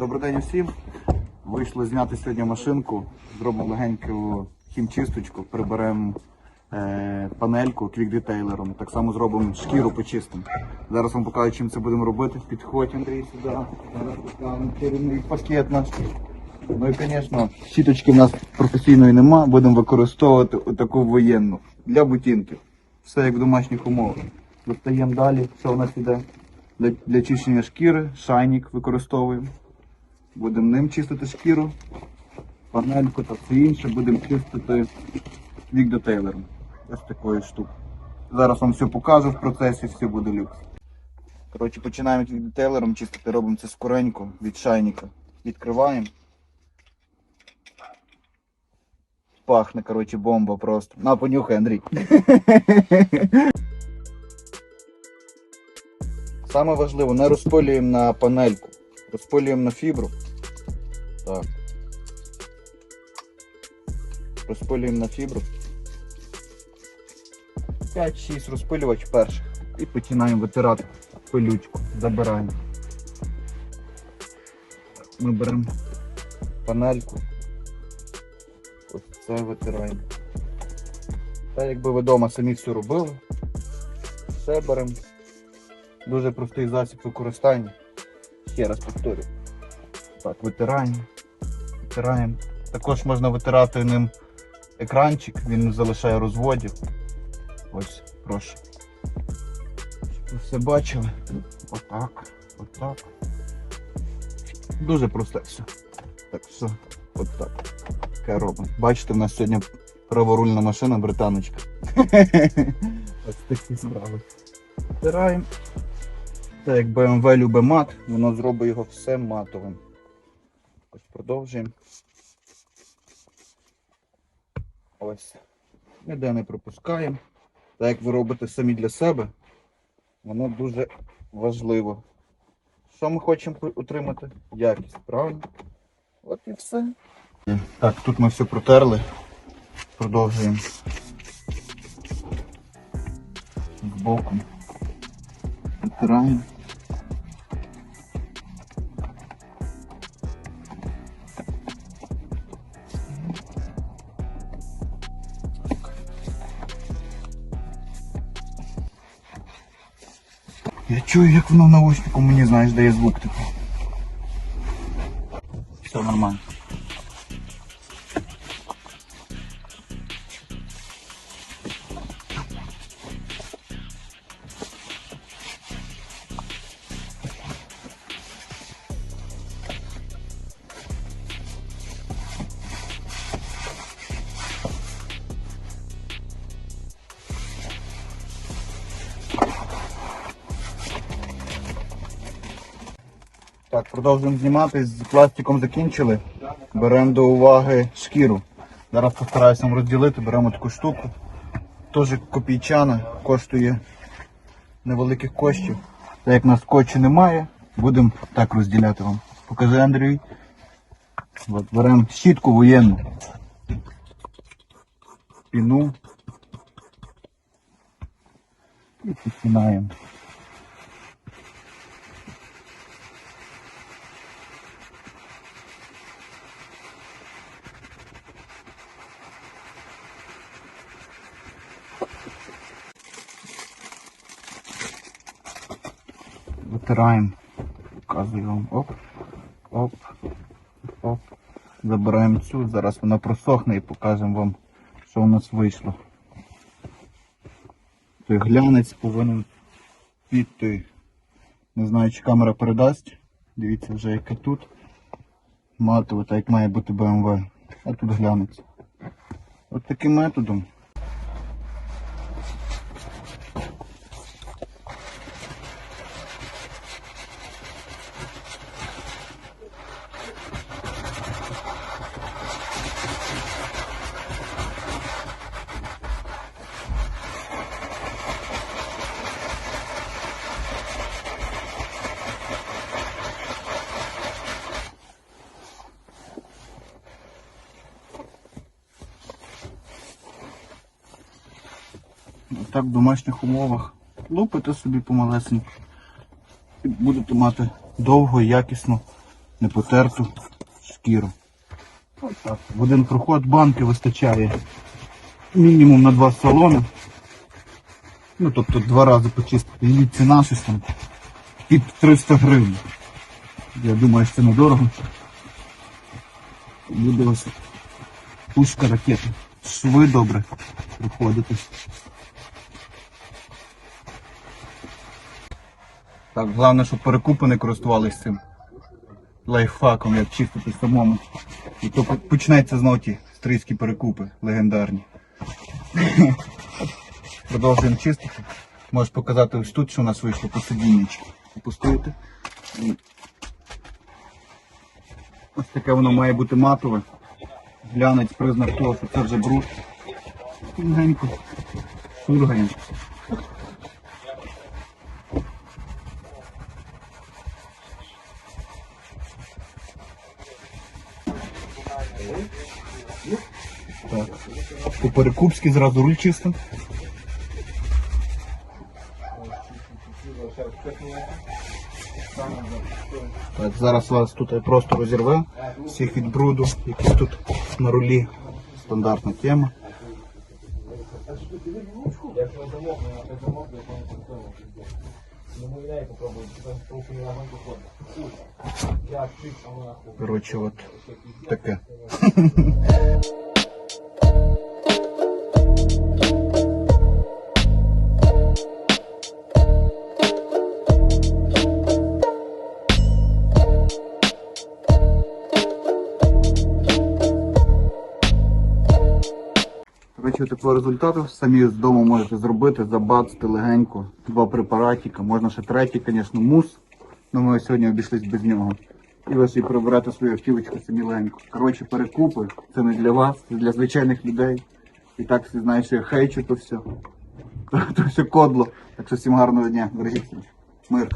Добрий день усім. Вийшли зняти сьогодні машинку, зробимо легеньку хімчисточку, приберемо е, панельку квік-детейлером, так само зробимо шкіру почистимо. Зараз вам покажу, чим це будемо робити. Підходь, Андрій, сюди. Зараз керівний пакет наш. Ну і, звісно, щіточки в нас професійної нема, будемо використовувати таку воєнну для бутінків. Все як в домашніх умовах. Достаємо далі, що у нас іде. Для, для чищення шкіри, шайник використовуємо. Будемо ним чистити шкіру, панельку та все інше будемо чистити вік-детейлером. Ось такою штукою. Зараз вам все покажу в процесі, все буде люкс. Коротше, починаємо вік-детейлером чистити, робимо це скоренько від шайника. Відкриваємо. Пахне, коротше, бомба просто. На, понюхай, Андрій. Саме важливо, не розпилюємо на панельку. Розпилюємо на фібру. Так. Розпилюємо на фібру. 5-6 розпилювач перших. І починаємо витирати пилючку. Забираємо. Ми беремо панельку. Ось це витираємо. Та якби ви вдома самі все робили. Все беремо. Дуже простий засіб використання. Ще раз повторю. Так, витираємо. Витираємо. Також можна витирати ним екранчик, він не залишає розводів. Ось, прошу. Щоб ви все бачили. Отак. Отак. Дуже просте все. Так, все. Отак. Таке робимо. Бачите, в нас сьогодні праворульна машина, британочка. Ось такі справи. Втираємо. Так як BMW любить мат, воно зробить його все матовим. Продовжуємо. Ось. Ніде не пропускаємо. Так як ви робите самі для себе, воно дуже важливо. Що ми хочемо отримати? Якість, правильно? От і все. Так, тут ми все протерли. Продовжуємо. Збоку. Витираємо. Я чую, як воно в наушнику мені, знаєш, дає звук такий. Все нормально. Так, продовжуємо знімати. З пластиком закінчили. Беремо до уваги шкіру. Зараз постараюся вам розділити, беремо таку штуку. Теж копійчана, коштує невеликих коштів. Так як у нас скотчу немає, будемо так розділяти вам. Покажи, Андрій. От, беремо щітку воєнну. Піну. І починаємо. Витираємо. Показую вам. Оп. Оп. Оп. Забираємо цю. Зараз вона просохне і покажемо вам, що у нас вийшло. Той глянець повинен піти. Не знаю, чи камера передасть. Дивіться вже яке тут. Матово, так як має бути BMW. А тут глянець. От таким методом. Так в домашніх умовах лупите собі помалесенько. І будете мати довго і якісно не шкіру. От так. В один проход банки вистачає мінімум на два салони. Ну, тобто два рази почистити. Її ціна щось там під 300 гривень. Я думаю, що це недорого. Буде вас пушка ракета. Шви добре приходити. Так, головне, щоб перекупи не користувалися цим лайфхаком, як чистити самому. І то почнеться знову ті стрийські перекупи легендарні. Продовжуємо чистити. Можеш показати ось тут, що у нас вийшло посидіннячко. Опустуєте. І Ось таке воно має бути матове. Глянець признак того, що це вже бруд. Шургаємо. Так. По-перекупськи зразу руль чисто. Так, зараз вас тут просто розірве всіх від бруду, який тут на рулі. Стандартна тема. Коротше, от таке. Коротше, такого результату самі з дому можете зробити, забацати легенько. Два препаратика, можна ще третій, звісно, мус. але ми сьогодні обійшлись без нього. І ви собі приберете свою автівочку самі легенько. Коротше, перекупи, це не для вас, це для звичайних людей. І так всі знають, що я хейчу то все. То все кодло. Так що всім гарного дня, бережіть. Мир.